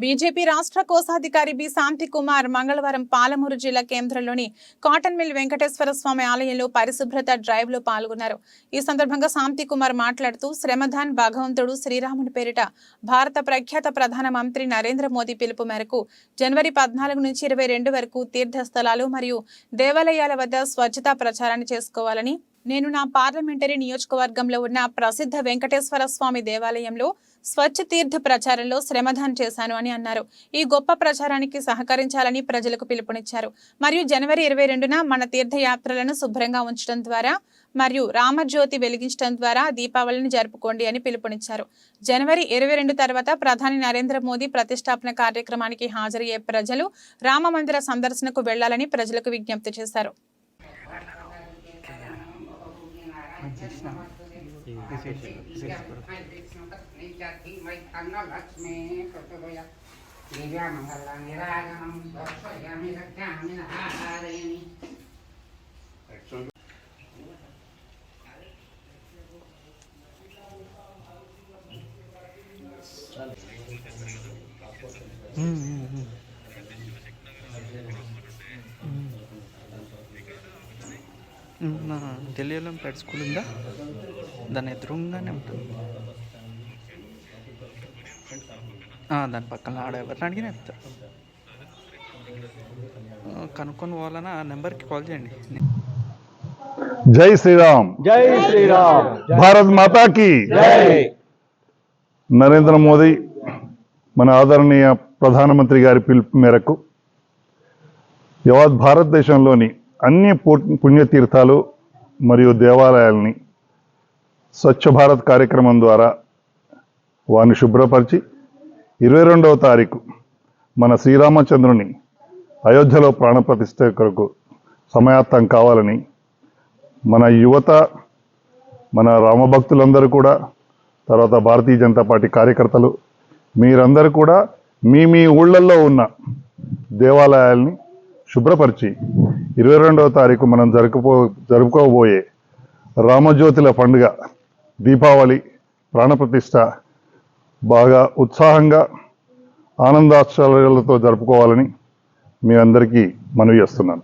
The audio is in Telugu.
బీజేపీ రాష్ట్ర కోశాధికారి బి. శాంతి కుమార్ మంగళవారం పాలమూరు జిల్లా కేంద్రంలోని కాటన్ మిల్ వెంకటేశ్వర స్వామి ఆలయంలో పరిశుభ్రత డ్రైవ్లో పాల్గొన్నారు. ఈ సందర్భంగా శాంతి కుమార్ మాట్లాడుతూ శ్రమధాన్ భగవంతుడు శ్రీరాముని పేరిట భారత ప్రఖ్యాత ప్రధాన మంత్రి నరేంద్ర మోదీ పిలుపు మేరకు జనవరి పద్నాలుగు నుంచి ఇరవై రెండు వరకు తీర్థస్థలాలు మరియు దేవాలయాల వద్ద స్వచ్ఛతా ప్రచారాన్ని చేసుకోవాలని నేను నా పార్లమెంటరీ నియోజకవర్గంలో ఉన్న ప్రసిద్ధ వెంకటేశ్వర స్వామి దేవాలయంలో స్వచ్ఛ తీర్థ ప్రచారంలో శ్రమదాన్ చేశాను అని అన్నారు. ఈ గొప్ప ప్రచారానికి సహకరించాలని ప్రజలకు పిలుపునిచ్చారు. మరియు జనవరి ఇరవై రెండున మన తీర్థయాత్రలను శుభ్రంగా ఉంచడం ద్వారా మరియు రామజ్యోతి వెలిగించడం ద్వారా దీపావళిని జరుపుకోండి అని పిలుపునిచ్చారు. జనవరి ఇరవై రెండు తర్వాత ప్రధాని నరేంద్ర మోదీ ప్రతిష్టాపన కార్యక్రమానికి హాజరయ్యే ప్రజలు రామ మందిర సందర్శనకు వెళ్ళాలని ప్రజలకు విజ్ఞప్తి చేశారు. అన్నలక్ష్మీ కృతయ దివ్యామంగళ నిరాగమం దర్శయామి రక్షామి ఆహారయామి నా ఢిల్లీలో పెట్ స్కూల్ ఉందా? దాని ఎదురుగానే ఉంటుంది. ఆ, దాని పక్కన ఆడ ఎవరిని అడిగినా చెప్తారు కనుక్కొని పోవాలన్నా ఆ నెంబర్కి కాల్ చేయండి. జై శ్రీరామ్. జై శ్రీరామ్. భారత్ మాతా కి జై. నరేంద్ర మోదీ మన ఆదరణీయ ప్రధానమంత్రి గారి పిలుపు మేరకు యావత్ భారతదేశంలోని అన్ని పుణ్యతీర్థాలు మరియు దేవాలయాల్ని స్వచ్ఛ భారత్ కార్యక్రమం ద్వారా వారిని శుభ్రపరిచి ఇరవై రెండవ తారీఖు మన శ్రీరామచంద్రుని అయోధ్యలో ప్రాణప్రతిష్ఠ కొరకు సమయాత్తం కావాలని మన యువత మన రామభక్తులందరూ కూడా తర్వాత భారతీయ జనతా పార్టీ కార్యకర్తలు మీరందరూ కూడా మీ మీ ఊళ్ళల్లో ఉన్న దేవాలయాల్ని శుభ్రపరిచి ఇరవై రెండవ తారీఖు మనం జరుపుకో జరుపుకోబోయే రామజ్యోతుల పండుగ దీపావళి ప్రాణప్రతిష్ట బాగా ఉత్సాహంగా ఆనందాశ్చర్యాలతో జరుపుకోవాలని మీ అందరికీ మనవి చేస్తున్నాను.